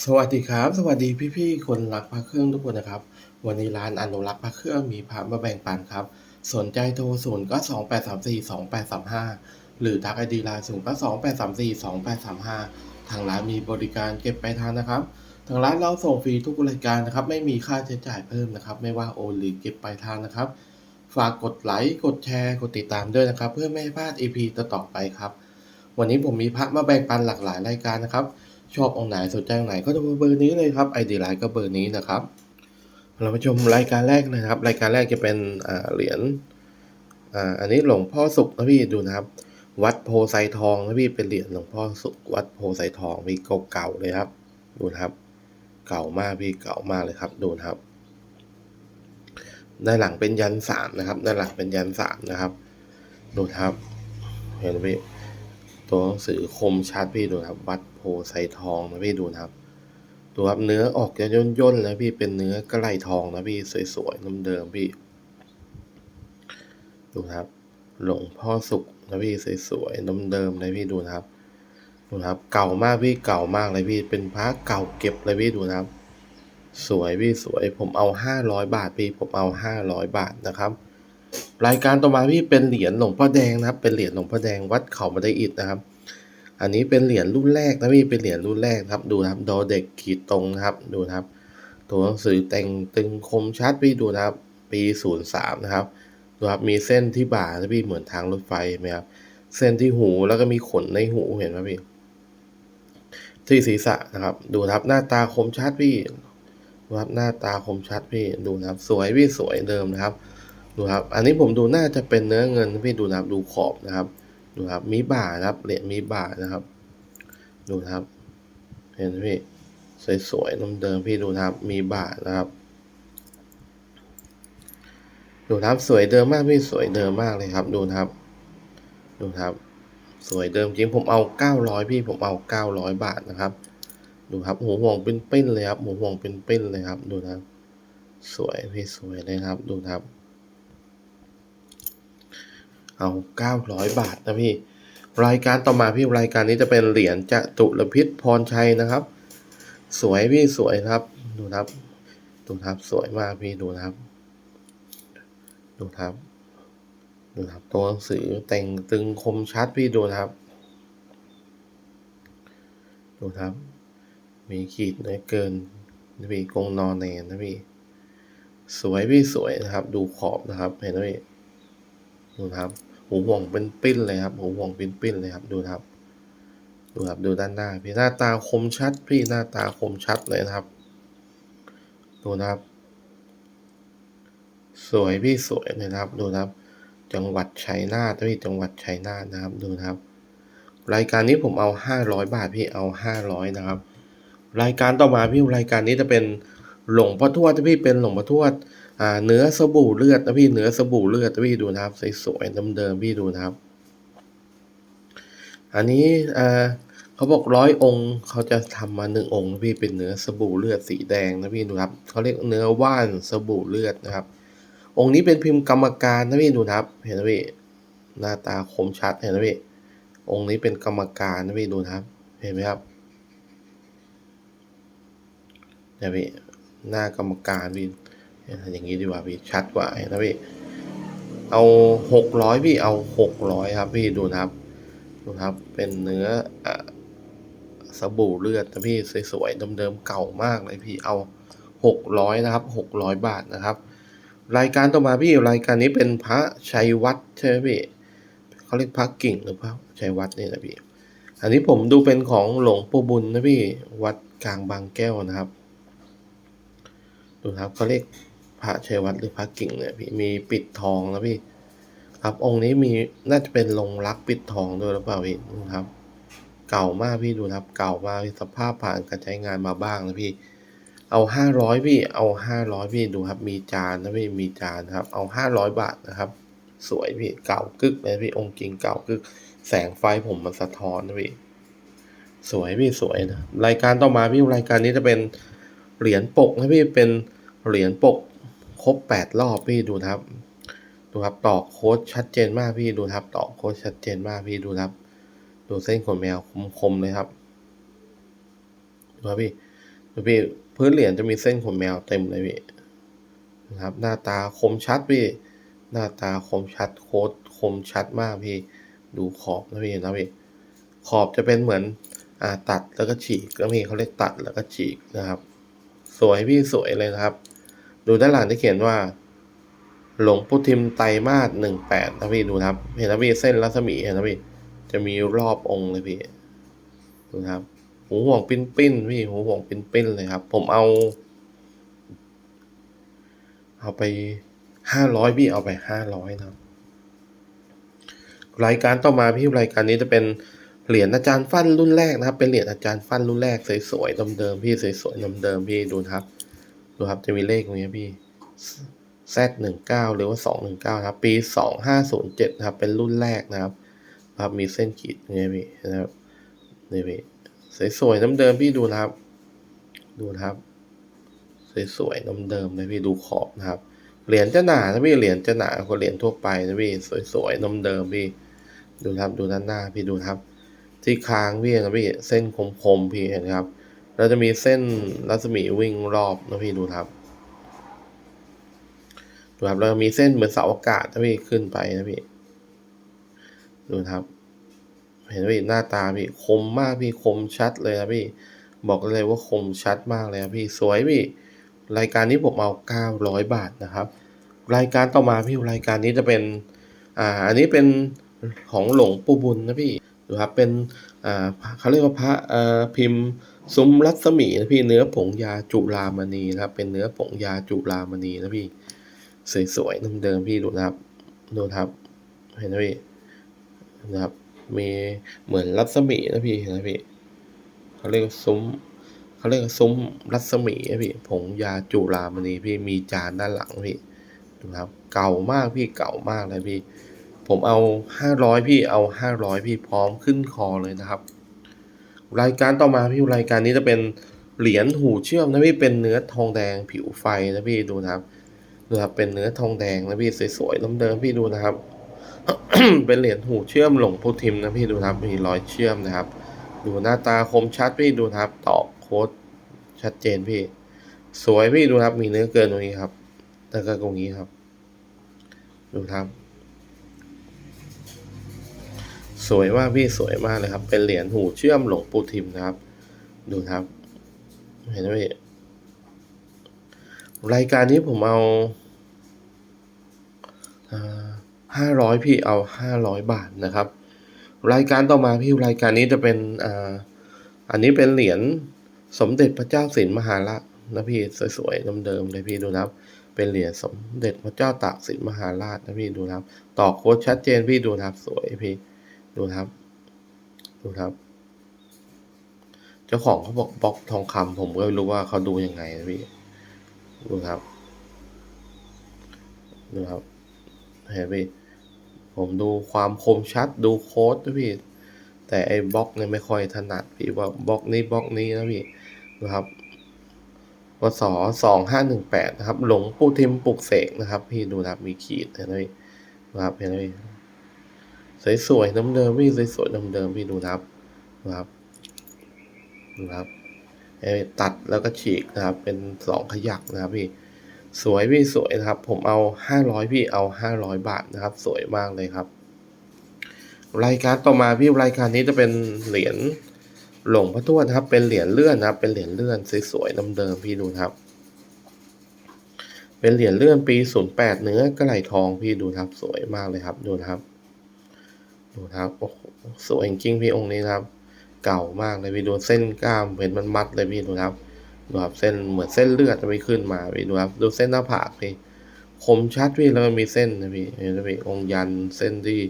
สวัสดีครับ สวัสดีพี่ๆคนรักพระเครื่องทุกคนนะครับ วันนี้ร้านอนุรักษ์พระเครื่องมีพระมาแบ่งปันครับ สนใจโทรศูนย์ก็สองแปดสามสี่สองแปดสามห้าหรือทักไอดีไลน์ศูนย์ก็สองแปดสามสี่สองแปดสามห้าทางร้านมีบริการเก็บไปลายทางนะครับ ทางร้านเราส่งฟรีทุกรายการนะครับ ไม่มีค่าใช้จ่ายเพิ่มนะครับ ไม่ว่าโอนหรือเก็บปลายทางนะครับ ฝากกดไลค์กดแชร์กดติดตามด้วยนะครับ เพื่อไม่ให้พลาด EP ต่อๆไปครับ วันนี้ผมมีพระมาแบ่งปันหลากหลายรายการนะครับ ชอบองไหนสนใจองไหนก็โทรเบอร์นี้เลยครับไอดีไลน์ก็เบอร์นี้นะครับ เรามาชมรายการแรกนะครับ รายการแรกจะเป็นเหรียญอันนี้หลวงพ่อสุขนะพี่ดูนะครับ วัดโพไซทองนะพี่เป็นเหรียญหลวงพ่อสุขวัดโพไซทองพี่เก่าๆเลยครับ ดูนะครับ เก่ามากพี่เก่ามากเลยครับ ดูนะครับด้านหลังเป็นยันสามนะครับด้านหลังเป็นยันสามนะครับ ดูนะครับ เห็นไหมพี่ ตัวหนังสือคมชัดพี่ดูนะครับ วัดโพไซทองนะพี่ดูนะครับดูครับเนื้อออกจะย่นย่นๆนะพี่เป็นเนื้อกระไหลทองนะพี่สวยๆเดิมๆพี่ ดูครับ หลวงพ่อสุขนะพี่สวยๆเดิมๆเลยพี่ดูนะครับดูครับ เก่ามากพี่เก่ามากเลยพี่เป็นพระเก่าเก็บเลยพี่ดูนะครับ สวยพี่สวยผมเอาห้าร้อยบาทพี่ผมเอาห้าร้อยบาทนะครับ รายการต่อมาพี่เป็นเหรียญหลวงพ่อแดงนะครับ เป็นเหรียญหลวงพ่อแดงวัดเขาบันไดอิฐนะครับ อันนี้เป็นเหรียญรุ่นแรกนะพี่เป็นเหรียญรุ่นแรกครับ ดูนะครับ ดอเด็กขีดตรงนะครับ ดูนะครับ ตัวหนังสือแต่งตึงคมชัดพี่ดูนะครับ ปีศูนย์สามนะครับ ดูครับ มีเส้นที่บ่านะพี่เหมือนทางรถไฟไหมครับ เส้นที่หูแล้วก็มีขนในหูเห็นไหมพี่ ที่ศีรษะนะครับ ดูครับหน้าตาคมชัดพี่ดูครับหน้าตาคมชัดพี่ ดูนะครับ สวยพี่สวยเดิมนะครับ ดูครับ อันนี้ผมดูน่าจะเป็นเนื้อเงินพี่ดูนะครับ ดูขอบนะครับ ดูครับ มีบ่านะครับ เหรียญมีบ่านะครับ ดูครับ เห็นไหมพี่ สวยๆเดิมๆพี่ดูนะครับ มีบ่านะครับ ดูครับ สวยเดิมมากพี่ สวยเดิมมากเลยครับ ดูครับ ดูครับ สวยเดิมจริง ผมเอาเก้าร้อยพี่ ผมเอาเก้าร้อยบาทนะครับ ดูครับหูห่วงเป็นปิ้นเลยครับหูห่วงเป็นปิ้นเลยครับ ดูครับ สวยพี่สวยเลยครับ ดูครับ เอาเก้าร้อยบาทนะพี่ รายการต่อมาพี่รายการนี้จะเป็นเหรียญจตุรพิษพรชัยนะครับ สวยพี่สวยครับ ดูครับ ดูครับสวยมากพี่ดูครับ ดูครับดูครับตัวหนังสือแต่งตึงคมชัดพี่ดูครับ ดูครับ มีขีดน้อยเกินนะพี่กงนอนแนนนะพี่สวยพี่สวยนะครับ ดูขอบนะครับ เห็นไหมพี่ดูครับ หูห่วงเป็นปิ้นเลยครับหูห่วงเป็นปิ้นเลยครับดูนะครับดูครับดูด้านหน้าพี่หน้าตาคมชัดพี่หน้าตาคมชัดเลยนะครับ ดูนะครับ สวยพี่สวยเลยนะครับ ดูนะครับ จังหวัดชัยนาทพี่จังหวัดชัยนาทนะครับดูนะครับ รายการนี้ผมเอาห้าร้อยบาทพี่เอาห้าร้อยนะครับ รายการต่อมาพี่รายการนี้จะเป็นหลงพ่อทวดพี่เป็นหลงพ่อทวด อ่าเนื้อสบู่เลือดนะพี่เนื้อสบู่เลือดนะพี่ดูนะครับสวยๆเดิมๆพี่ดูนะครับ อันนี้อ่าเขาบอกร้อยองค์เขาจะทำมาหนึ่งองค์นะพี่เป็นเนื้อสบู่เลือดสีแดงนะพี่ดูครับเขาเรียกเนื้อว่านสบู่เลือดนะครับ องค์นี้เป็นพิมพ์กรรมการนะพี่ดูนะครับ เห็นไหมพี่หน้าตาคมชัดเห็นไหมพี่องค์นี้เป็นกรรมการนะพี่ดูนะครับ เห็นไหมครับเนี่ยพี่หน้ากรรมการพี่ อย่างนี้ดีกว่าพี่ชัดกว่านะพี่เอาหกร้อยพี่เอาหกร้อยครับ พี่ดูนะครับดูนะครับเป็นเนื้อสบู่เลือดนะพี่สวยๆเดิมๆเก่ามากเลยพี่เอาหกร้อยนะครับหกร้อยบาทนะครับ รายการต่อมาพี่รายการนี้เป็นพระชัยวัดใช่ไหมพี่เขาเรียกพระกิ่งหรือพระชัยวัดนี่นะพี่อันนี้ผมดูเป็นของหลวงปู่บุญนะพี่วัดกลางบางแก้วนะครับ ดูนะครับเขาเรียก พระชัยวัดหรือพระกิ่งเนี่ยพี่มีปิดทองนะพี่ ครับองค์นี้มีน่าจะเป็นลงรักปิดทองด้วยหรือเปล่าพี่นะครับ เก่ามากพี่ดูครับ เก่ามากสภาพผ่านการใช้งานมาบ้างนะพี่ เอาห้าร้อยพี่ เอาห้าร้อยพี่ดูครับ มีจานนะพี่มีจานครับ เอาห้าร้อยบาทนะครับ สวยพี่เก่ากึกเลยพี่องค์จริงเก่ากึก แสงไฟผมมันสะท้อนนะพี่สวยพี่สวยนะรายการต่อมาพี่รายการนี้จะเป็นเหรียญปกนะพี่เป็นเหรียญปก ครบแปดรอบพี่ดูครับ ดูครับตอกโค้ดชัดเจนมากพี่ดูครับตอกโค้ดชัดเจนมากพี่ดูครับ ดูเส้นขนแมวคมๆเลยครับดูครับพี่ดูพี่พื้นเหรียญจะมีเส้นขนแมวเต็มเลยพี่นะครับหน้าตาคมชัดพี่หน้าตาคมชัดโคตรคมชัดมากพี่ดูขอบนะพี่นะพี่ขอบจะเป็นเหมือนอ่าตัดแล้วก็ฉีกก็มีเขาเรียกตัดแล้วก็ฉีกนะครับ สวยพี่สวยเลยนะครับ ดูด้านหลังที่เขียนว่า หลวงปู่ทิมไตรมาสหนึ่งแปดนะพี่ดูครับ เห็นนะพี่เส้นรัศมีเห็นนะพี่จะมีรอบองค์เลยพี่ดูครับ หูห่วงปิ้นปิ้นพี่หูห่วงปิ้นปิ้นเลยครับ ผมเอา เอาไปห้าร้อยพี่เอาไปห้าร้อยนะครับรายการต่อมาพี่รายการนี้จะเป็นเหรียญอาจารย์ฟันรุ่นแรกนะครับ เป็นเหรียญอาจารย์ฟันรุ่นแรกสวยๆเดิมๆพี่สวยๆเดิมๆพี่ดูครับ ดูครับจะมีเลขตรงนี้พี่ Z หนึ่งเก้าหรือว่าสองหนึ่งเก้าครับ ปีสองห้าศูนย์เจ็ดนะครับ เป็นรุ่นแรกนะครับครับมีเส้นขีดอย่างเงี้พี่นะครับนี่พี่สวยๆน้ำเดิมพี่ดูนะครับ ดูนะครับ สวยๆน้ำเดิมเลยพี่ดูขอบนะครับ เหรียญจะหนานะพี่เหรียญจะหนากว่าเหรียญทั่วไปนะพี่สวยๆน้ำเดิมพี่ ดูครับดูด้านหน้าพี่ดูครับ ที่ค้างพี่นะพี่เส้นคมๆพี่เห็นครับ แล้วจะมีเส้นรัศมีวิ่งรอบนะพี่ดูครับดูครับแล้วมีเส้นเหมือนเสาอากาศนะพี่ขึ้นไปนะพี่ดูครับเห็นไหมพี่หน้าตาพี่คมมากพี่คมชัดเลยนะพี่ บอกเลยว่าคมชัดมากเลยนะพี่สวยพี่ รายการนี้ผมเอาเก้าร้อยบาทนะครับ รายการต่อมาพี่รายการนี้จะเป็นอ่าอันนี้เป็นของหลวงปู่บุญนะพี่ดูครับเป็นอ่าเขาเรียกว่าพระอ่าพิมพ์ ซุ้มรัศมีนะพี่เนื้อผงยาจุลามณีนะครับ เป็นเนื้อผงยาจุลามณีนะพี่ สวยๆเดิมๆพี่ดูนะครับดูครับ เห็นไหมพี่นะครับ มีเหมือนรัศมีนะพี่เห็นไหมพี่เขาเรียกซุ้มเขาเรียกซุ้มรัศมีนะพี่ผงยาจุลามณีพี่มีจานด้านหลังพี่ดูครับ เก่ามากพี่เก่ามากเลยพี่ ผมเอาห้าร้อยพี่เอาห้าร้อยพี่พร้อมขึ้นคอเลยนะครับ รายการต่อมาพี่รายการนี้จะเป็นเหรียญหูเชื่อมนะพี่เป็นเนื้อทองแดงผิวไฟนะพี่ดูนะครับดูครับเป็นเนื้อทองแดงนะพี่สวยๆเดิมๆพี่ดูนะครับ เป็นเหรียญหูเชื่อมหลวงพ่อทิมนะพี่ดูนะครับมีรอยเชื่อมนะครับ ดูหน้าตาคมชัดพี่ดูนะครับตอกโค้ดชัดเจนพี่ สวยพี่ดูนะครับมีเนื้อเกินตรงนี้ครับแล้วก็ตรงนี้ครับ ดูครับ สวยมากพี่สวยมากเลยครับ เป็นเหรียญหูเชื่อมหลวงปู่ทิมนะครับ ดูครับ เห็นไหมพี่รายการนี้ผมเอาห้าร้อยพี่เอาห้าร้อยบาทนะครับ รายการต่อมาพี่รายการนี้จะเป็นอ่าอันนี้เป็นเหรียญสมเด็จพระเจ้าสินมหาราชนะพี่สวยๆเดิมๆเลยพี่ดูนะครับ เป็นเหรียญสมเด็จพระเจ้าตากสินมหาราชนะพี่ดูนะครับ ต่อโค้ดชัดเจนพี่ดูนะครับสวยพี่ ดูครับ ดูครับ เจ้าของเขาบอกบล็อกทองคำผมก็ไม่รู้ว่าเขาดูยังไงนะพี่ดูครับ ดูครับเห็นพี่ผมดูความคมชัดดูโค้ดนะพี่ แต่ไอ้บล็อกเนี่ยไม่ค่อยถนัดพี่ว่าบล็อกนี้บล็อกนี้นะพี่นะครับวศสองห้าหนึ่งแปดนะครับ หลงปูทิมปลุกเสกนะครับ พี่ดูนะครับมีขีดเห็นไหมพี่นะครับเห็นไหม สวยๆน้ำเดิมพี่สวยๆน้ำเดิมพี่ดูนะครับนะครับนะครับเอ้ยตัดแล้วก็ฉีกนะครับ เป็นสองขยักนะครับพี่สวยพี่สวยนะครับ ผมเอาห้าร้อยพี่เอาห้าร้อยบาทนะครับ สวยมากเลยครับ รายการต่อมาพี่รายการนี้จะเป็นเหรียญหลวงพ่อทวดนะครับ เป็นเหรียญเลื่อนนะครับ เป็นเหรียญเลื่อนสวยๆเดิมๆพี่ดูนะครับ เป็นเหรียญเลื่อนปีศูนย์แปดเนื้อกระไหลทองพี่ดูนะครับ สวยมากเลยครับดูนะครับ ดูครับโอ้โหสวยจริงพี่องค์นี้ครับ เก่ามากเลยพี่ดูเส้นกล้ามเห็นมันมัดเลยพี่ดูครับดูครับเส้นเหมือนเส้นเลือดจะไม่ขึ้นมาพี่ดูครับดูเส้นหน้าผากพี่คมชัดพี่แล้วมันมีเส้นนะพี่เห็นไหมพี่องค์ยันเส้นที่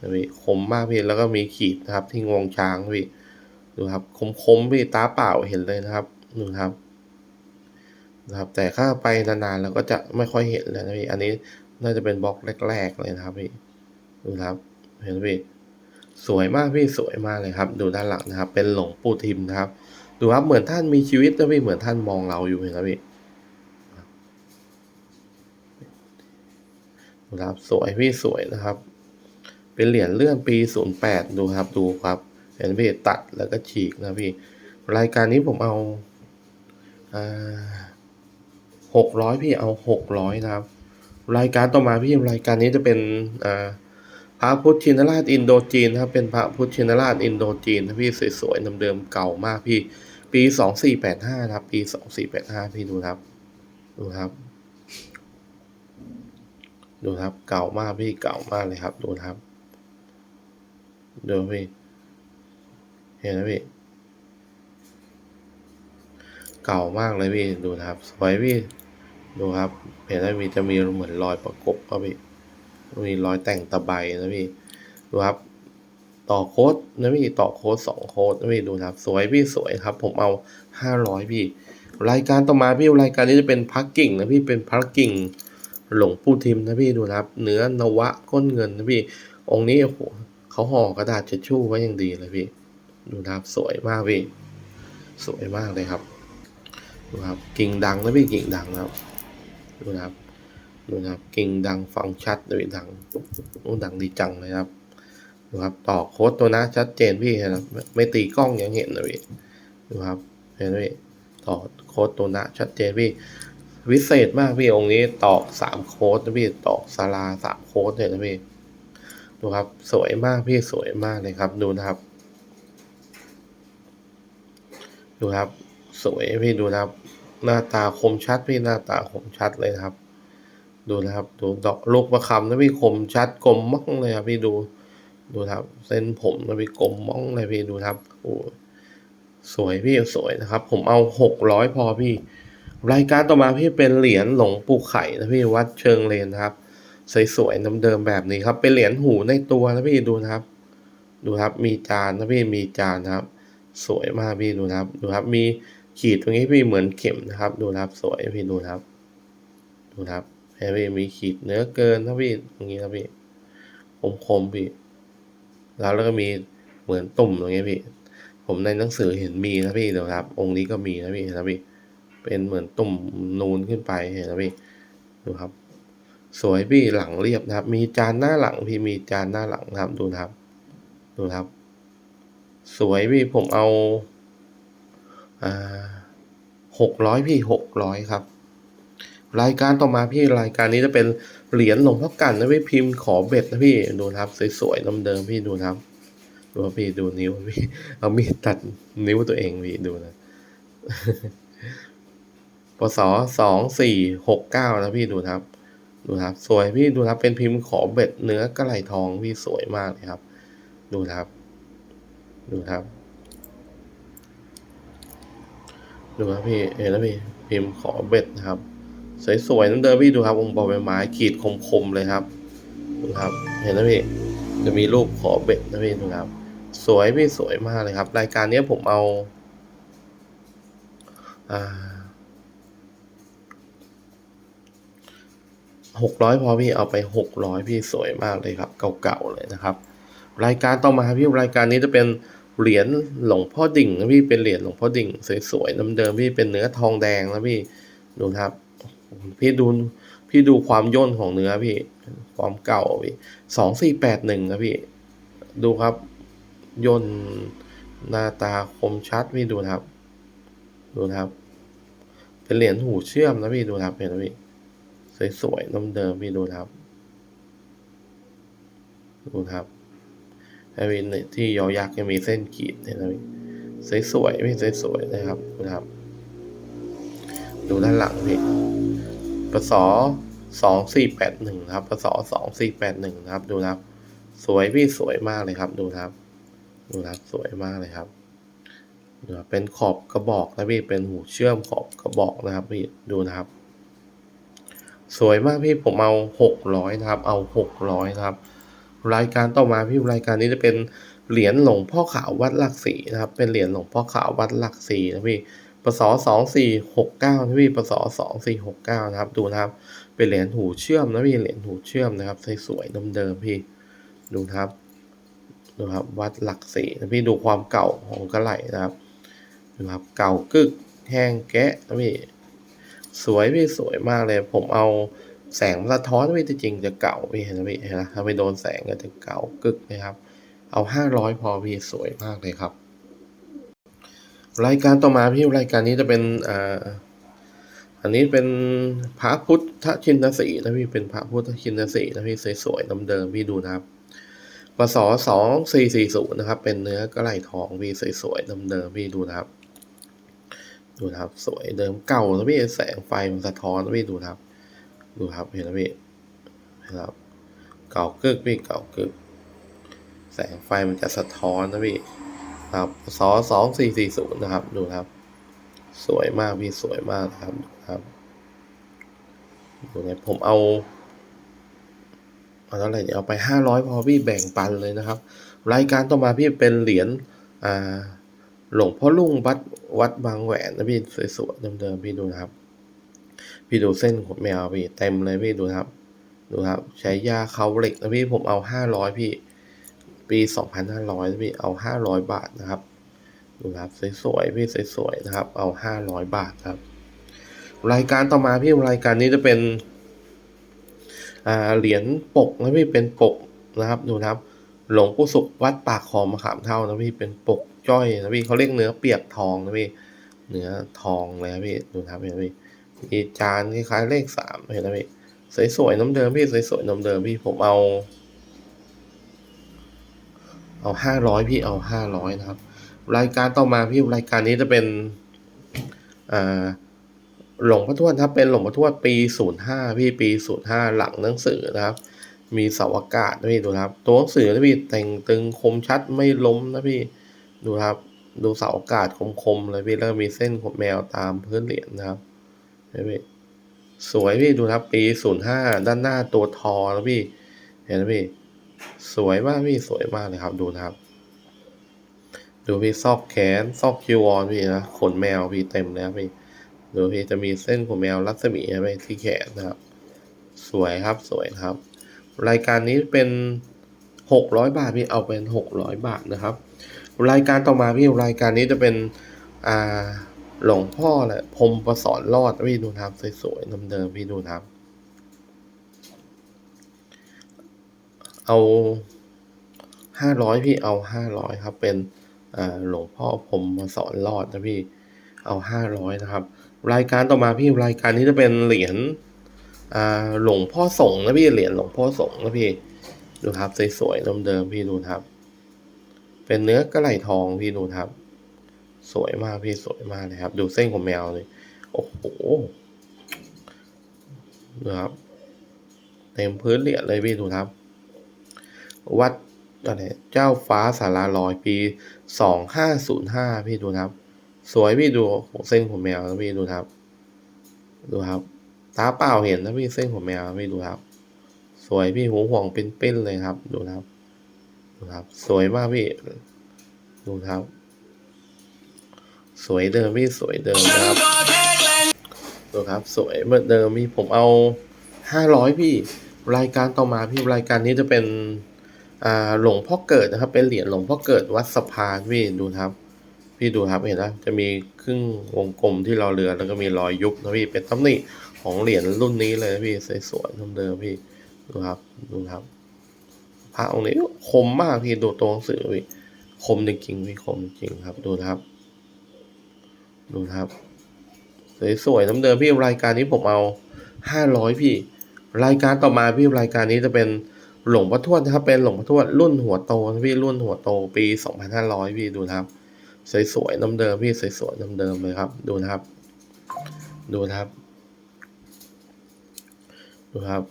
นะพี่คมมากพี่แล้วก็มีขีดนะครับ ที่งวงช้างพี่ดูครับคมคมๆพี่ตาเปล่าเห็นเลยนะครับดูครับนะครับ แต่ถ้าไปนานๆเราก็จะไม่ค่อยเห็นแล้วนะพี่อันนี้น่าจะเป็นบล็อกแรก ๆ เลยนะครับพี่ดูครับ เห็นพี่สวยมากพี่สวยมากเลยครับ ดูด้านหลังนะครับ เป็นหลวงปู่ทิมนะครับ ดูครับเหมือนท่านมีชีวิตนะพี่เหมือนท่านมองเราอยู่เห็นไหมพี่ดูครับสวยพี่สวยนะครับ เป็นเหรียญเลื่อนปีศูนย์แปดดูครับ ดูครับ เห็นพี่ตัดแล้วก็ฉีกนะพี่ รายการนี้ผมเอาอ่าหกร้อยพี่เอาหกร้อยนะครับ รายการต่อมาพี่รายการนี้จะเป็นอ่า พระพุทธชินราชอินโดจีนนะครับเป็นพระพุทธชินราชอินโดจีนนะพี่สวยๆเดิมๆเก่ามากพี่ ปีสองสี่แปดห้าครับ ปีสองสี่แปดห้าพี่ดูครับ ดูครับ ดูครับเก่ามากพี่เก่ามากเลยครับ ดูครับดูพี่เห็นไหมพี่เก่ามากเลยพี่ดูนะครับสวยพี่ดูครับเห็นไหมมีจะมีเหมือนรอยประกบก็พี่ มีรอยแต่งตะไบนะพี่ดูครับ ต่อโค้ดนะพี่ต่อโค้ดสองโค้ดนะพี่ดูนะครับ สวยพี่สวยครับ ผมเอาห้าร้อยพี่ รายการต่อมาพี่รายการนี้จะเป็นพักกิ่งนะพี่เป็นพักกิ่งหลวงปู่ทิมนะพี่ดูนะครับ เนื้อนวะก้นเงินนะพี่ องค์นี้โอ้โหเขาห่อกระดาษเช็ดชู่ไว้อย่างดีเลยพี่ ดูนะครับสวยมากพี่ สวยมากเลยครับ ดูครับกิ่งดังนะพี่กิ่งดังนะครับ ดูนะครับ ดูนะครับกิ่งดังฟังชัดเลยดังโอ้ดังดีจังเลยครับดูครับต่อโค้ดตัวนะชัดเจนพี่นะครับไม่ตีกล้องยังเห็นเลยพี่ดูครับเห็นไหมพี่ต่อโค้ดตัวนะชัดเจนพี่วิเศษมากพี่องค์นี้ตอกสามโค้ดนะพี่ตอกสาราสามโค้ดเลยนะพี่ดูครับ สวยมากพี่สวยมากเลยครับ ดูนะครับ ดูครับ สวยพี่ดูนะครับ หน้าตาคมชัดพี่หน้าตาคมชัดเลยครับ ดูนะครับ ดูดอกลูกประคำนะพี่คมชัดกลมมั่งเลยครับพี่ดูดูครับ เส้นผมนะพี่กลมมั่งเลยพี่ดูครับโอ้สวยพี่สวยนะครับ ผมเอาหกร้อยพอพี่ รายการต่อมาพี่เป็นเหรียญหลงปูไข่นะพี่วัดเชิงเลนนะครับสวยๆน้ำเดิมแบบนี้ครับ เป็นเหรียญหูในตัวนะพี่ดูนะครับ ดูครับมีจานนะพี่มีจานนะครับ สวยมากพี่ดูนะครับ ดูครับมีขีดตรงนี้พี่เหมือนเข็มนะครับ ดูนะครับ สวยพี่ดูนะครับ ดูนะครับ พี่มีขีดเนื้อเกินนะพี่ตรงนี้นะพี่คมๆพี่ แล้วแล้วก็มีเหมือนตุ่มตรงนี้พี่ ผมในหนังสือเห็นมีนะพี่เดี๋ยวครับ องค์นี้ก็มีนะพี่นะพี่ เป็นเหมือนตุ่มนูนขึ้นไปเห็นนะพี่ดูครับ สวยพี่หลังเรียบนะครับ มีจานหน้าหลังพี่มีจานหน้าหลังนะครับดูนะครับ ดูนะครับ สวยพี่ผมเอาอ่าหกร้อยพี่หกร้อยครับ รายการต่อมาพี่รายการนี้จะเป็นเหรียญหลวงพ่อกันนะพี่พิมพ์ขอเบ็ดนะพี่ดูนะครับสวยๆน้ำเดิมพี่ดูนะครับดูพี่ดูนิ้วพี่เอามีดตัดนิ้วตัวเองพี่ดูนะปศสองสี่หกเก้านะพี่ดูนะครับ ดูนะครับ สวยพี่ดูนะครับ เป็นพิมพ์ขอเบ็ดเนื้อกระไหลทองพี่สวยมากเลยครับ ดูนะครับ ดูนะครับดูครับพี่เห็นแล้วพี่พิมพ์ขอเบ็ดนะครับ สวยๆนั่นเดิมพี่ดูครับองค์บอใบไม้ขีดคมๆเลยครับดูครับ เห็นแล้วพี่จะมีรูปขอเบ็ดนะพี่ดูครับ สวยพี่สวยมากเลยครับ รายการนี้ผมเอาอ่าหกร้อยพอพี่เอาไปหกร้อยพี่สวยมากเลยครับ เก่าๆเลยนะครับ รายการต่อมาพี่รายการนี้จะเป็นเหรียญหลวงพ่อดิ่งนะพี่เป็นเหรียญหลวงพ่อดิ่ง สวยๆเดิมๆพี่เป็นเนื้อทองแดงนะพี่ดูครับ พี่ดูพี่ดูความย่นของเนื้อพี่ความเก่าพี่สองสี่แปดหนึ่งนะพี่ ดูครับย่นหน้าตาคมชัดพี่ดูครับ ดูครับ เป็นเหรียญหูเชื่อมนะพี่ดูครับเห็นไหมพี่สวยๆน้ำเดิมพี่ดูครับ ดูครับไอ้วินที่ยอยักษ์ยังมีเส้นขีดเห็นไหมพี่สวยๆพี่สวยๆนะครับดูครับ ดูด้านหลังพี่ ปศสองสี่แปดหนึ่งครับปศสองสี่แปดหนึ่งครับ ดูนะครับ สวยพี่สวยมากเลยครับ ดูนะครับ ดูนะครับสวยมากเลยครับเดูครับเป็นขอบกระบอกนะพี่ เป็นหูเชื่อมขอบกระบอกนะครับพี่ ดูนะครับ สวยมากพี่ ผมเอาหกร้อยนะครับ เอาหกร้อยนะครับ รายการต่อมาพี่รายการนี้จะเป็นเหรียญหลวงพ่อขาววัดหลักสีนะครับ เป็นเหรียญหลวงพ่อขาววัดหลักสีนะพี่ ปศสองสี่หกเก้านะพี่ปศสองสี่หกเก้านะครับ ดูนะครับ เป็นเหรียญหูเชื่อมนะพี่เหรียญหูเชื่อมนะครับสวยๆเดิมๆพี่ ดูนะครับ ดูครับ วัดหลักสีนะพี่ดูความเก่าของกระไหลนะครับดูครับ เก่ากึกแห้งแกะนะพี่ สวยพี่สวยมากเลย ผมเอาแสงสะท้อนพี่จริงจะเก่าพี่เห็นไหมพี่เห็นไหมถ้าไปโดนแสงก็จะเก่ากึกนะครับ เอาห้าร้อยพอพี่สวยมากเลยครับ รายการต่อมาพี่รายการนี้จะเป็นอ่าอันนี้เป็นพระพุทธชินสีนะพี่เป็นพระพุทธชินสีนะพี่สวยๆเดิมๆพี่ดูนะครับปศสองสี่สี่ศูนย์นะครับ เป็นเนื้อกระไหล่ทองพี่สวยๆเดิมๆพี่ดูนะครับ ดูนะครับ สวยเดิมเก่านะพี่แสงไฟมันสะท้อนนะพี่ดูนะครับ ดูครับเห็นไหมพี่เห็นครับ เก่ากึกพี่เก่ากึก แสงไฟมันจะสะท้อนนะพี่ ครับสอสองสี่สี่ศูนย์นะครับ ดูครับ สวยมากพี่สวยมากนะครับดูครับดูเนี่ยผมเอาเอาเท่าไหร่เนี่ยเอาไปห้าร้อยพอพี่แบ่งปันเลยนะครับ รายการต่อมาพี่เป็นเหรียญอ่าหลวงพ่อลุงวัดวัดบางแหวนนะพี่สวยๆเดิมๆพี่ดูนะครับ พี่ดูเส้นขนแมวพี่เต็มเลยพี่ดูครับ ดูครับ ใช้ยาเขาเหล็กนะพี่ผมเอาห้าร้อยพี่ ปีสองพันห้าร้อยพี่เอาห้าร้อยบาทนะครับ ดูครับสวยๆพี่สวยๆนะครับ เอาห้าร้อยบาทครับ รายการต่อมาพี่รายการนี้จะเป็นเหรียญปกนะพี่เป็นปกนะครับดูนะครับ หลวงปู่สุขวัดปากคลองมะขามเท่านะพี่เป็นปกจ้อยนะพี่เขาเรียกเนื้อเปียกทองนะพี่เนื้อทองเลยนะพี่ดูนะครับเห็นไหมพี่มีจานคล้ายๆเลขสามเห็นไหมพี่สวยๆน้ำเดิมพี่สวยๆน้ำเดิมพี่ผมเอา เอาห้าร้อยพี่เอาห้าร้อยนะครับ รายการต่อมาพี่รายการนี้จะเป็นหลงพ่อทวดครับเป็นหลงพ่อทวดปีศูนย์ห้าพี่ปีศูนย์ห้าหลังหนังสือนะครับ มีเสาอากาศนะพี่ดูครับ ตัวหนังสือนะพี่แต่งตึงคมชัดไม่ล้มนะพี่ดูครับ ดูเสาอากาศคมๆเลยพี่แล้วก็มีเส้นขนแมวตามพื้นเหรียญนะครับเห็นไหมพี่สวยพี่ดูครับ ปีศูนย์ห้าด้านหน้าตัวทอนะพี่เห็นไหมพี่ สวยมากพี่สวยมากเลยครับ ดูนะครับ ดูพี่ซอกแขนซอกคิวออนพี่นะขนแมวพี่เต็มเลยครับพี่ดูพี่จะมีเส้นขนแมวรัศมีใช่ไหมที่แขนนะครับ สวยครับสวยครับ รายการนี้เป็นหกร้อยบาทพี่เอาเป็นหกร้อยบาทนะครับ รายการต่อมาพี่รายการนี้จะเป็นอ่าหลวงพ่อแหละพรมประสอนรอดพี่ดูนะครับสวยๆเดิมๆพี่ดูนะครับ เอาห้าร้อยพี่เอาห้าร้อยครับ เป็นหลวงพ่อพรหมมาสอนรอดนะพี่เอาห้าร้อยนะครับ รายการต่อมาพี่รายการนี้จะเป็นเหรียญหลวงพ่อสงนะพี่เหรียญหลวงพ่อสงนะพี่ดูครับสวยๆเดิมๆพี่ดูครับ เป็นเนื้อกระไหลทองพี่ดูครับ สวยมากพี่สวยมากเลยครับ ดูเส้นของแมวเลยโอ้โหนะครับเต็มพื้นเหรียญเลยพี่ดูครับ วัดอะไรเจ้าฟ้าสาราลอยปีสองห้าศูนย์ห้าพี่ดูนะครับ สวยพี่ดูเส้นผมแมวนะพี่ดูนะครับ ดูครับ ตาเปล่าเห็นนะพี่เส้นผมแมวพี่ดูครับ สวยพี่หูห่วงเป็นเป็นเลยครับ ดูครับ ดูครับ สวยมากพี่ ดูครับ สวยเดิมพี่สวยเดิมนะครับ ดูครับ สวยเหมือนเดิมพี่ผมเอาห้าร้อยพี่ รายการต่อมาพี่รายการนี้จะเป็น หลวงพ่อเกิดนะครับ เป็นเหรียญหลวงพ่อเกิดวัดสะพานพี่ดูครับ พี่ดูครับเห็นไหมจะมีครึ่งวงกลมที่รอเรือแล้วก็มีรอยยุบนะพี่เป็นตำหนิของเหรียญรุ่นนี้เลยนะพี่สวยๆเดิมๆพี่ดูครับดูครับพระองค์นี้คมมากพี่ดูตัวหนังสือพี่คมจริงๆพี่คมจริงครับ ดูครับ ดูครับ สวยๆน้ำเดิมพี่รายการนี้ผมเอาห้าร้อยพี่ รายการต่อมาพี่รายการนี้จะเป็น หลวงพ่อทวดนะครับเป็นหลวงพ่อทวดรุ่นหัวโตพี่รุ่นหัวโตปีสองพันห้าร้อยพี่ดูนะครับ สวยๆน้ำเดิมพี่สวยๆน้ำเดิมเลยครับ ดูนะครับ ดูนะครับ ดูครับ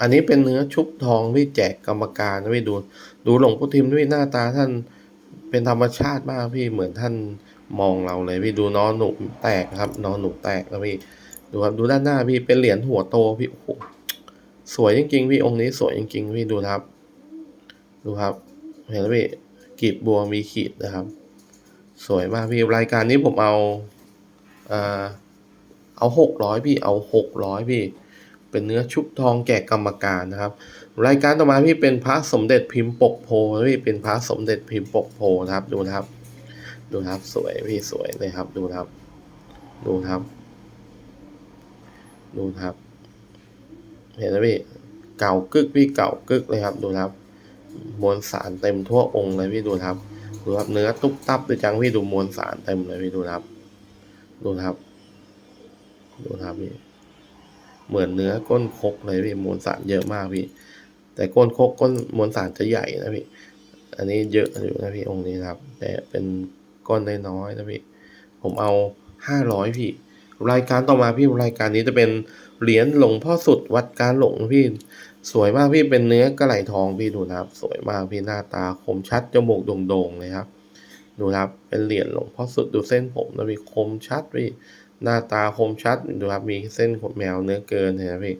อันนี้เป็นเนื้อชุบทองพี่แจกกรรมการนะพี่ดู ดูหลวงพ่อทิมด้วยหน้าตาท่านเป็นธรรมชาติมากพี่เหมือนท่านมองเราเลยพี่ดูน้องหนูแตกครับน้องหนูแตกนะพี่ดูครับดูด้านหน้าพี่เป็นเหรียญหัวโตพี่โอ้โห สวยจริงๆพี่องค์นี้สวยจริงๆพี่ดูนะครับ ดูครับ เห็นไหมพี่กีบบัวมีขีดนะครับ สวยมากพี่รายการนี้ผมเอาอ่าเอาหกร้อยพี่เอาหกร้อยพี่ เป็นเนื้อชุบทองแก่กรรมการนะครับ รายการต่อมาพี่เป็นพระสมเด็จพิมพ์ปกโพพี่เป็นพระสมเด็จพิมพ์ปกโพนะครับดูนะครับ ดูนะครับสวยพี่สวยเลยครับ ดูนะครับ ดูนะครับ ดูนะครับ เห็นไหมพี่เก่ากึกพี่เก่ากึกเลยครับดูครับมวลสารเต็มทั่วองค์เลยพี่ดูครับดูครับเนื้อตุ๊บตับเลยจังพี่ดูมวลสารเต็มเลยพี่ดูครับ ดูครับ ดูครับพี่เหมือนเนื้อก้นคกเลยพี่มวลสารเยอะมากพี่ แต่ก้นคกก้นมวลสารจะใหญ่นะพี่อันนี้เยอะอยู่นะพี่องค์นี้ครับ แต่เป็นก้อนน้อยๆนะพี่ผมเอาห้าร้อยพี่ รายการต่อมาพี่รายการนี้จะเป็น เหรียญหลวงพ่อสุดวัดการหลงพี่ สวยมากพี่เป็นเนื้อกระไหลทองพี่ดูนะครับ สวยมากพี่หน้าตาคมชัดจมูกโด่งๆเลยครับ ดูนะครับเป็นเหรียญหลวงพ่อสุดดูเส้นผมนะพี่คมชัดพี่หน้าตาคมชัดดูครับมีเส้นขนแมวเนื้อเกินเห็นไหมพี่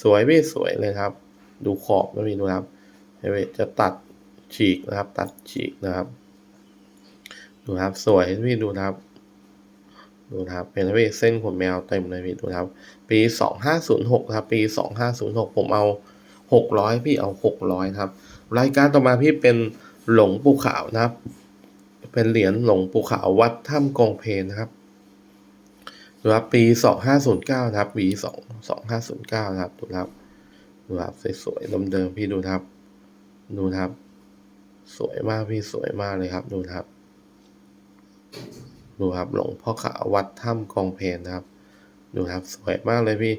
สวยพี่สวยเลยครับ ดูขอบนะพี่ดูครับเห็นไหมจะตัดฉีกนะครับ ตัดฉีกนะครับ ดูครับสวยพี่ดูครับ ดูครับเป็นพี่เส้นขนแมวเต็มเลยพี่ดูครับ ปีสองห้าศูนย์หกครับปีสองห้าศูนย์หกผมเอาหกร้อยพี่เอาหกร้อยครับ รายการต่อมาพี่เป็นหลงปูขาวนะครับ เป็นเหรียญหลงปูขาววัดถ้ำกองเพลนะครับดูครับปีสองห้าศูนย์เก้านะครับปีสองสองห้าศูนย์เก้านะครับดูครับดูครับสวยๆเดิมๆพี่ดูครับ ดูครับ สวยมากพี่สวยมากเลยครับ ดูครับ ดูครับหลวงพ่อขาววัดถ้ำกองเพลนะครับ ดูครับสวยมากเลยพี่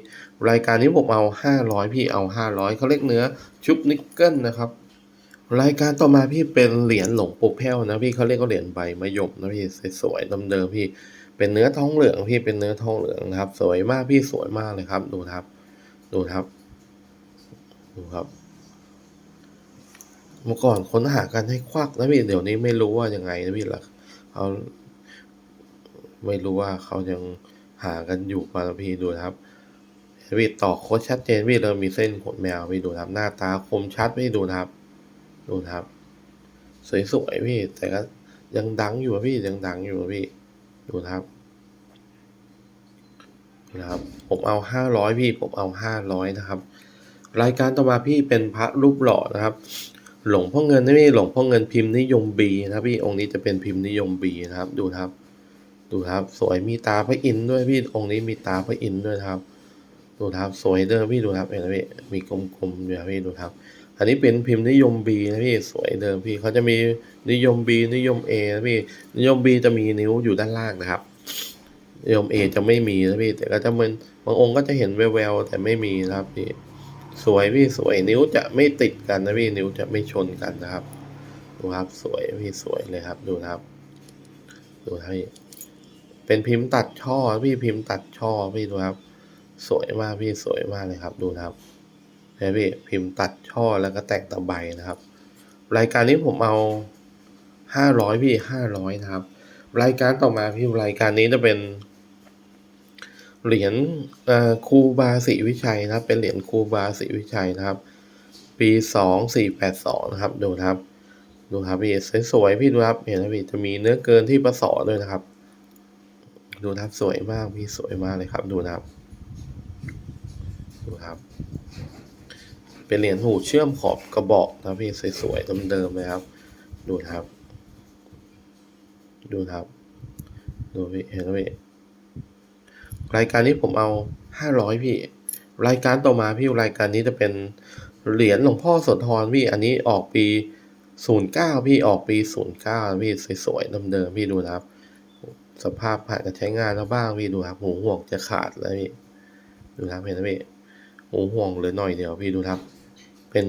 รายการนี้ผมเอาห้าร้อยพี่เอาห้าร้อยเขาเรียกเนื้อชุบนิกเกิลนะครับ รายการต่อมาพี่เป็นเหรียญหลวงปู่แพ้วนะพี่เขาเรียกว่าเหรียญใบมะยมนะพี่สวยๆเดิมๆพี่ เป็นเนื้อทองเหลืองพี่เป็นเนื้อทองเหลืองนะครับ สวยมากพี่สวยมากเลยครับ ดูครับ ดูครับดูครับเมื่อก่อนค้นหากันให้ควักนะพี่เดี๋ยวนี้ไม่รู้ว่ายังไงนะพี่ละเขา ไม่รู้ว่าเขายังหากันอยู่ป่ะนะพี่ดูนะครับพี่ต่อโคชัดเจนพี่เริ่มมีเส้นขนแมวพี่ดูนะครับ หน้าตาคมชัดพี่ดูนะครับ ดูนะครับ สวยๆพี่ แต่ก็ยังดังอยู่พี่ยังดังอยู่พี่ดูนะครับนะครับ ผมเอาห้าร้อยพี่ผมเอาห้าร้อยนะครับ รายการต่อมาพี่เป็นพระรูปหล่อนะครับ หลวงพ่อเงินนะพี่หลวงพ่อเงินพิมพ์นิยมบีนะครับ พี่องค์นี้จะเป็นพิมพ์นิยมบีนะครับ ดูนะครับ ดูครับ สวยมีตาพระอินทร์ด้วยพี่องค์นี้มีตาพระอินทร์ด้วยครับ ดูครับสวยเดิมพี่ดูครับเห็นไหมพี่มีกลมๆอยู่ครับพี่ดูครับ อันนี้เป็นพิมพ์นิยมบีนะพี่สวยเดิมพี่เขาจะมีนิยมบีนิยมเอนะพี่นิยมบีจะมีนิ้วอยู่ด้านล่างนะครับนิยมเอจะไม่มีนะพี่แต่ก็จะมันบางองค์ก็จะเห็นแววๆแต่ไม่มีนะครับพี่สวยพี่สวยนิ้วจะไม่ติดกันนะพี่นิ้วจะไม่ชนกันนะครับ ดูครับสวยพี่สวยเลยครับ ดูครับ ดูให้ เป็นพิมพ์ตัดช่อพี่พิมพ์ตัดช่อพี่ดูครับ สวยมากพี่สวยมากเลยครับ ดูนะครับเห็นไหมพี่พิมพ์ตัดช่อแล้วก็แต่งตะไบนะครับ รายการนี้ผมเอาห้าร้อยพี่ห้าร้อยนะครับ รายการต่อมาพี่รายการนี้จะเป็นเหรียญครูบาศรีวิชัยนะครับ เป็นเหรียญครูบาศรีวิชัยนะครับ ปีสองสี่แปดสองนะครับดูครับ ดูครับพี่สวยๆพี่ดูครับเห็นไหมพี่จะมีเนื้อเกินที่ประสอด้วยนะครับ ดูนะครับสวยมากพี่สวยมากเลยครับ ดูนะครับ ดูครับ เป็นเหรียญหูเชื่อมขอบกระบอกนะพี่สวยๆเดิมๆเลยครับ ดูนะครับ ดูนะครับดูพี่เห็นไหมพี่รายการนี้ผมเอาห้าร้อยพี่ รายการต่อมาพี่รายการนี้จะเป็นเหรียญหลวงพ่อโสธรพี่อันนี้ออกปีศูนย์เก้าพี่ออกปีศูนย์เก้าพี่สวยๆเดิมๆพี่ดูนะครับ สภาพผ่านการใช้งานแล้วบ้างพี่ดูครับหูห่วงจะขาดแล้วพี่ดูครับเห็นไหมพี่หูห่วงเหลือหน่อยเดียวพี่ดูครับ เป็น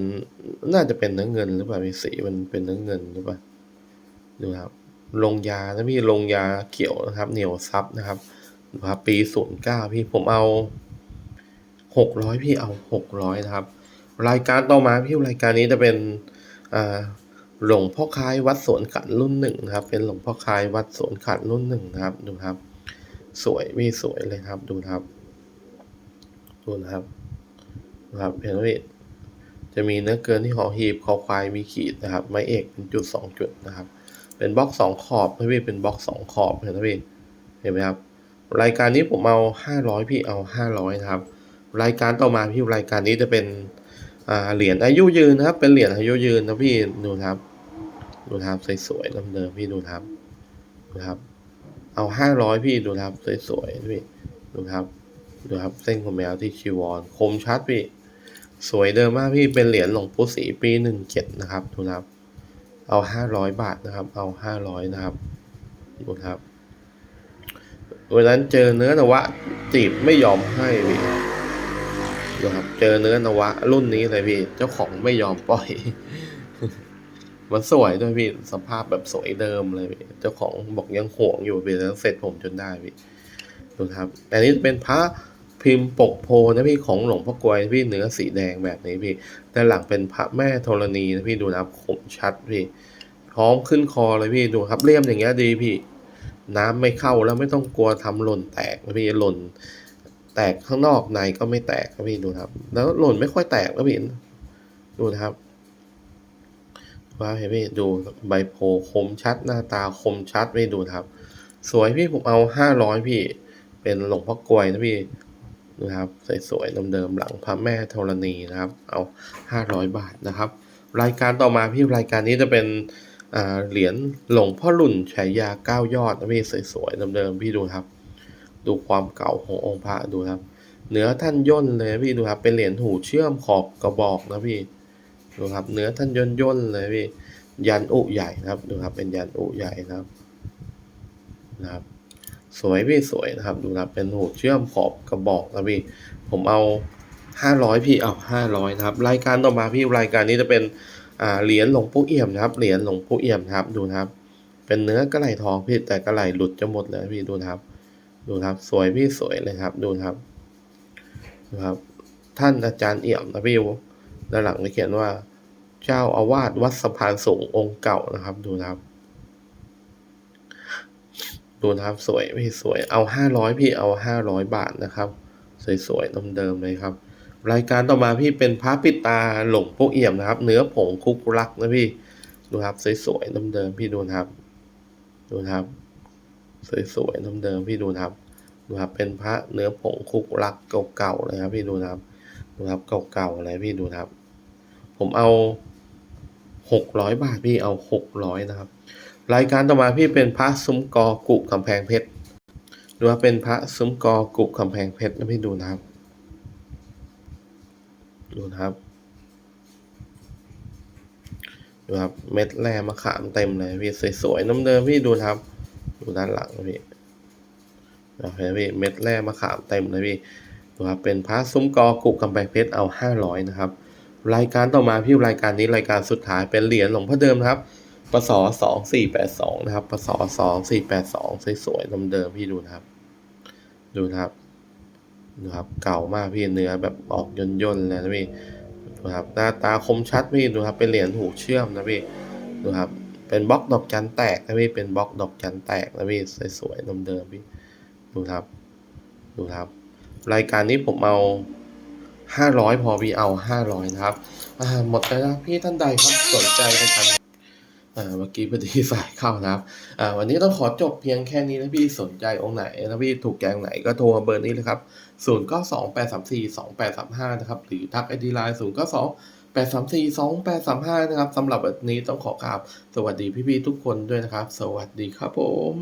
น่าจะเป็นเนื้อเงินหรือเปล่าพี่สีมันเป็นเนื้อเงินหรือเปล่าดูครับ ลงยานะพี่ลงยาเขียวนะครับ เหนียวซับนะครับนะครับ ปีศูนย์เก้าพี่ผมเอาหกร้อยพี่เอาหกร้อยนะครับ รายการต่อมาพี่รายการนี้จะเป็นอ่า หลวงพ่อคายวัดสวนขันรุ่นหนึ่งครับ เป็นหลวงพ่อคายวัดสวนขันรุ่นหนึ่งนะครับ ดูครับ สวยพี่สวยเลยครับ ดูครับ ดูนะครับนะครับเห็นไหมพี่จะมีเนื้อเกินที่หอหีบคอควายมีขีดนะครับ ไม้เอกเป็นจุดสองจุดนะครับ เป็นบล็อกสองขอบนะพี่เป็นบล็อกสองขอบเห็นไหมพี่เห็นไหมครับ รายการนี้ผมเอาห้าร้อยพี่เอาห้าร้อยนะครับ รายการต่อมาพี่รายการนี้จะเป็น เหรียญอายุยืนนะครับ เป็นเหรียญอายุยืนนะพี่ดูครับดูครับสวยๆเดิมๆพี่ดูครับดูครับ เอาห้าร้อยพี่ดูครับสวยๆพี่ดูครับดูครับเส้นของแมวที่ชีวรคมชัดพี่ สวยเดิมมากพี่เป็นเหรียญหลวงปู่ศรีปีหนึ่งเจ็ดนะครับดูครับ เอาห้าร้อยบาทนะครับ เอาห้าร้อยนะครับดูครับวันนั้นเจอเนื้อนวะจีบไม่ยอมให้พี่ ดูครับ เจอเนื้อนวะ รุ่นนี้เลยพี่ เจ้าของไม่ยอมปล่อย มันสวยด้วยพี่ สภาพแบบสวยเดิมเลยพี่ เจ้าของบอกยังห่วงอยู่พี่แล้วเสร็จผมจนได้พี่ ดูครับ แต่นี้เป็นพระพิมพ์ปกโพนะพี่ของหลวงพ่อกวยพี่เนื้อสีแดงแบบนี้พี่ด้านหลังเป็นพระแม่ธรณีนะพี่ดูนะครับคมชัดพี่ พร้อมขึ้นคอเลยพี่ดูครับเลี่ยมอย่างเงี้ยดีพี่ น้ำไม่เข้าแล้วไม่ต้องกลัวทำหล่นแตกนะพี่หล่น แตกข้างนอกในก็ไม่แตกนะพี่ดูครับ แล้วหล่นไม่ค่อยแตกนะพี่ดูนะครับว่าเห็นพี่ดูใบโพคมชัดหน้าตาคมชัดพี่ดูครับ สวยพี่ผมเอาห้าร้อยพี่ เป็นหลวงพ่อกลวยนะพี่นะครับสวยๆเดิมๆหลังพระแม่ธรณีนะครับ เอาห้าร้อยบาทนะครับ รายการต่อมาพี่รายการนี้จะเป็นเหรียญหลวงพ่อหลุ่นฉายาเก้ายอดนะพี่สวยๆเดิมๆพี่ดูครับ ดูความเก่าขององค์พระดูครับ เนื้อท่านย่นเลยพี่ดูครับ เป็นเหรียญหูเชื่อมขอบกระบอกนะพี่ ดูครับ เนื้อท่านย่นย่นเลยพี่ ยันอุใหญ่นะครับ ดูครับ เป็นยันอุใหญ่นะครับนะครับ สวยพี่สวยนะครับ ดูครับ เป็นหูเชื่อมขอบกระบอกนะพี่ ผมเอาห้าร้อยพี่เอาห้าร้อยนะครับ รายการต่อมาพี่รายการนี้จะเป็นอ่าเหรียญหลวงปู่เอี่ยมนะครับ เหรียญหลวงปู่เอี่ยมนะครับ ดูนะครับ เป็นเนื้อกระไหลทองพี่แต่กระไหลหลุดจะหมดเลยพี่ดูนะครับ ดูครับสวยพี่สวยเลยครับ ดูครับดูครับ ท่านอาจารย์เอี่ยมนะพี่ด้านหลังจะเขียนว่า เจ้าอาวาสวัดสะพานสูงองค์เก่านะครับ ดูนะครับ ดูนะครับสวยพี่สวยเอาห้าร้อยพี่เอาห้าร้อยบาทนะครับ สวยๆเดิมๆเลยครับ รายการต่อมาพี่เป็นพระปิตาหลงปู่เอี่ยมนะครับ เนื้อผงคุกรักนะพี่ดูครับสวยๆเดิมๆพี่ดูครับ ดูครับ สวยๆเดิมๆพี่ดูนะครับดูครับเป็นพระเนื้อผงคุกรักเก่าๆเลยครับ พี่ดูนะครับดูครับเก่าๆอะไรพี่ดูนะครับ ผมเอาหกร้อยบาทพี่เอาหกร้อยนะครับ รายการต่อมาพี่เป็นพระซุ้มกอกุกำแพงเพชรดูว่าเป็นพระซุ้มกอกุกำแพงเพชรนะพี่ดูนะครับ ดูนะครับดูครับเม็ดแร่มะขามเต็มเลยพี่สวยๆน้ำเดิมพี่ดูนะครับ ดูด้านหลังนะพี่โอเคพี่เม็ดแร่มะขามเต็มเลยพี่ดูครับเป็นพระซุ้มกอกุกำแพงเพชรเอาห้าร้อยนะครับ รายการต่อมาพี่รายการนี้รายการสุดท้ายเป็นเหรียญหลวงพ่อเดิมนะครับปศสองสี่แปดสองนะครับปศสองสี่แปดสองสวยๆเดิมๆพี่ดูนะครับ ดูนะครับดูครับเก่ามากพี่เนื้อแบบออกย่นๆเลยนะพี่ดูครับหน้าตาคมชัดพี่ดูครับเป็นเหรียญหูเชื่อมนะพี่ดูครับ เป็นบล็อกดอกจันแตกนะพี่ เป็นบล็อกดอกจันแตกนะพี่ สวยๆเดิมๆพี่ ดูครับ ดูครับ รายการนี้ผมเอาห้าร้อยพอพี่เอาห้าร้อยนะครับ อ่า หมดแล้วนะพี่ท่านใดครับสนใจนะครับอ่าเมื่อกี้พอดีสายเข้านะครับ วันนี้ต้องขอจบเพียงแค่นี้นะพี่สนใจองค์ไหนนะพี่ถูกแกงไหนก็โทรมาเบอร์นี้เลยครับศูนย์ก็สองแปดสามสี่สองแปดสามห้านะครับ หรือทักไอดีไลน์ศูนย์ ก็สองแปดสามสี่สองแปดสามห้านะครับสำหรับวันนี้ต้องขอกราบสวัสดีพี่ๆทุกคนด้วยนะครับ สวัสดีครับผม